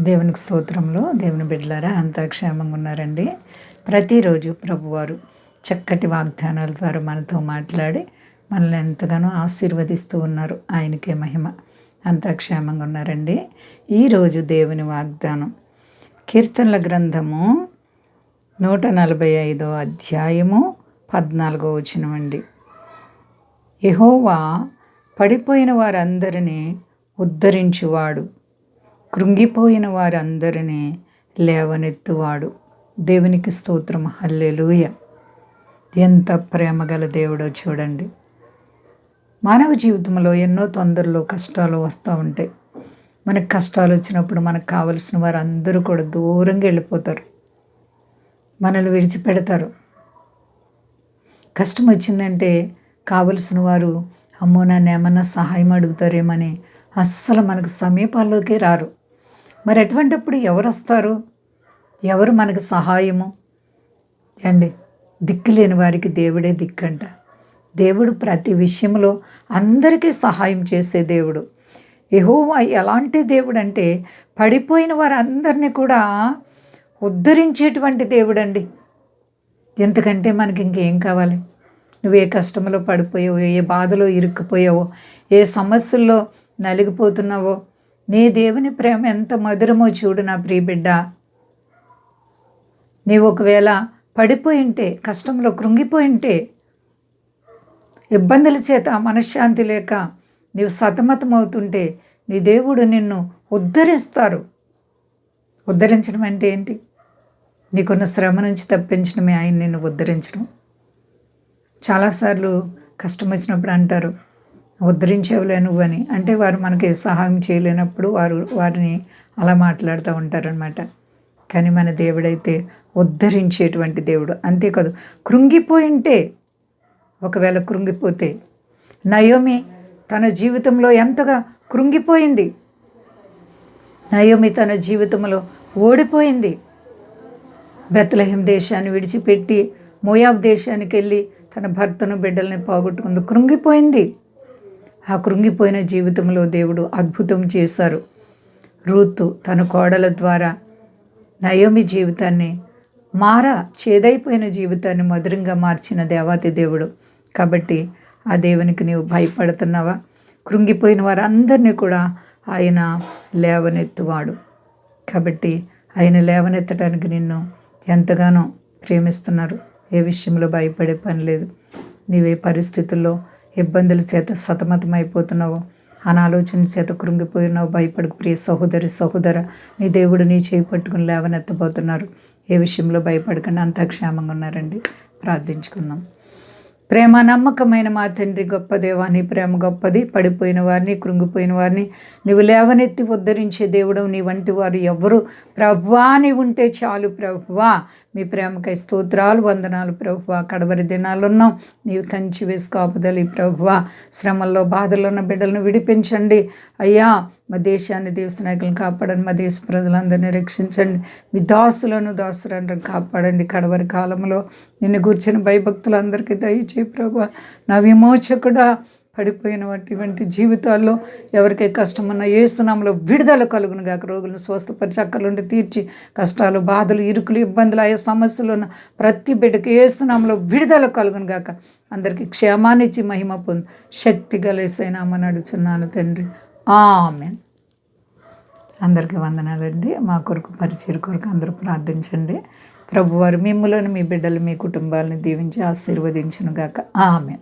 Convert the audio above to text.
దేవునికి స్తోత్రంలో దేవుని బిడ్డలారా అంతా క్షేమంగా ఉన్నారండి. ప్రతిరోజు ప్రభువారు చక్కటి వాగ్దానాల ద్వారా మనతో మాట్లాడి మనల్ని ఎంతగానో ఆశీర్వదిస్తూ ఉన్నారు. ఆయనకే మహిమ. అంతా క్షేమంగా ఉన్నారండి. ఈరోజు దేవుని వాగ్దానం. కీర్తనల గ్రంథము నూట నలభై ఐదో అధ్యాయము పద్నాలుగో వచనమండి యహోవా పడిపోయిన వారందరినీ ఉద్ధరించువాడు. కృంగిపోయిన వారందరినీ లేవనెత్తువాడు. దేవునికి స్తోత్రం. హల్లెలూయ. ఎంత ప్రేమగల దేవుడో చూడండి. మానవ జీవితంలో ఎన్నో తొందరలో కష్టాలు వస్తూ ఉంటాయి. మనకు కష్టాలు వచ్చినప్పుడు మనకు కావలసిన వారు అందరూ కూడా దూరంగా వెళ్ళిపోతారు. మనల్ని విడిచిపెడతారు. కష్టం వచ్చిందంటే కావలసిన వారు అమ్మో నన్ను ఏమన్నా సహాయం అడుగుతారేమని అస్సలు మనకు సమీపాల్లోకి రారు. మరి అటువంటిప్పుడు ఎవరు వస్తారు ఎవరు మనకు సహాయము? అండి దిక్కు లేని వారికి దేవుడే దిక్కంట. దేవుడు ప్రతి విషయంలో అందరికీ సహాయం చేసే దేవుడు. ఎహోవా ఎలాంటి దేవుడు అంటే పడిపోయిన వారందరినీ కూడా ఉద్ధరించేటువంటి దేవుడు అండి ఎందుకంటే మనకి ఇంకేం కావాలి? నువ్వు ఏ కష్టంలో పడిపోయావో ఏ బాధలో ఇరుక్కుపోయావో ఏ సమస్యల్లో నలిగిపోతున్నావో నీ దేవుని ప్రేమ ఎంత మధురమో చూడు నా ప్రియబిడ్డ. నీవు ఒకవేళ పడిపోయి ఉంటే కష్టంలో కృంగిపోయి ఇబ్బందుల చేత మనశ్శాంతి లేక నీవు సతమతం అవుతుంటే నీ దేవుడు నిన్ను ఉద్ధరిస్తారు. ఉద్ధరించడం అంటే ఏంటి? నీకున్న శ్రమ నుంచి తప్పించడమే ఆయన నిన్ను ఉద్ధరించడం. చాలాసార్లు కష్టం వచ్చినప్పుడు అంటారు ఉద్ధరించేవులే నువ్వని. అని అంటే వారు మనకి సహాయం చేయలేనప్పుడు వారు వారిని అలా మాట్లాడుతూ ఉంటారనమాట కానీ మన దేవుడైతే ఉద్ధరించేటువంటి దేవుడు. అంతేకాదు కృంగిపోయింటే ఒకవేళ కృంగిపోతే నయోమి తన జీవితంలో ఎంతగా కృంగిపోయింది. నయోమి తన జీవితంలో ఓడిపోయింది. బెత్తలహిం దేశాన్ని విడిచిపెట్టి మోయాబ్ దేశానికి వెళ్ళి తన భర్తను బిడ్డల్ని పోగొట్టుకుంది. కృంగిపోయింది. ఆ కృంగిపోయిన జీవితంలో దేవుడు అద్భుతం చేశారు. రూతు తన కోడల ద్వారా నయోమి జీవితాన్ని మారా చేదైపోయిన జీవితాన్ని మధురంగా మార్చిన దేవాతి దేవుడు. కాబట్టి ఆ దేవునికి నీవు భయపడుతున్నావా? కృంగిపోయిన వారందరినీ కూడా ఆయన లేవనెత్తువాడు. కాబట్టి ఆయన లేవనెత్తడానికి నిన్ను ఎంతగానో ప్రేమిస్తున్నారు. ఏ విషయంలో భయపడే పని లేదు. నీవే పరిస్థితుల్లో ఇబ్బందుల చేత సతమతమైపోతున్నావు. అనాలోచన చేత కృంగిపోయినావు. భయపడకు ప్రియ సహోదరి సహోదర. నీ దేవుడు నీ చేయి పట్టుకుని లేవనెత్తబోతున్నారు. ఏ విషయంలో భయపడకుండా అంతా క్షేమంగా ఉన్నారండి. ప్రార్థించుకుందాం. ప్రేమ నమ్మకమైన మా తండ్రి గొప్ప నీ ప్రేమ గొప్పది. పడిపోయిన వారిని కృంగిపోయిన వారిని నువ్వు లేవనెత్తి ఉద్ధరించే దేవుడు నీ వంటి వారు ఎవరు? ప్రభువా నీ ఉంటే చాలు ప్రభువా మీ ప్రేమకై స్తోత్రాలు వందనాలు ప్రభువా కడవరి దినాలున్నాం. నీవు కంచి వేసి కాపుదలి ప్రభువా శ్రమల్లో బాధలున్న ఉన్న బిడ్డలను విడిపించండి. అయ్యా మా దేశాన్ని దేశ నాయకులను కాపాడండి మా దేశ ప్రజలందరినీ రక్షించండి. మీ దాసులను దాసులను కాపాడండి. కడవరి కాలంలో నిన్ను కూర్చిన భయభక్తులందరికీ దయచే ప్రభు. నా విమోచకుడా పడిపోయిన వంటి జీవితాల్లో ఎవరికై కష్టం ఉన్న ఏసునామలో విడుదల కలుగును గాక. రోగులను స్వస్థపరిచి అక్కలుండి తీర్చి కష్టాలు బాధలు ఇరుకులు ఇబ్బందులు అయ్యే సమస్యలు ఉన్న ప్రతి బిడ్డకి ఏసునామలో విడుదల కలుగును గాక. అందరికీ క్షేమాన్నిచ్చి మహిమ పొంది. శక్తి గలేసైనామని అడుచున్నాను తండ్రి. ఆమెన్. అందరికీ వందనాలండి మా కొరకు పరిచయం కొరకు అందరూ ప్రార్థించండి. ప్రభువారు మిమ్మలను మీ బిడ్డలు మీ కుటుంబాలను దీవించి ఆశీర్వదించునుగాక. ఆమెన్.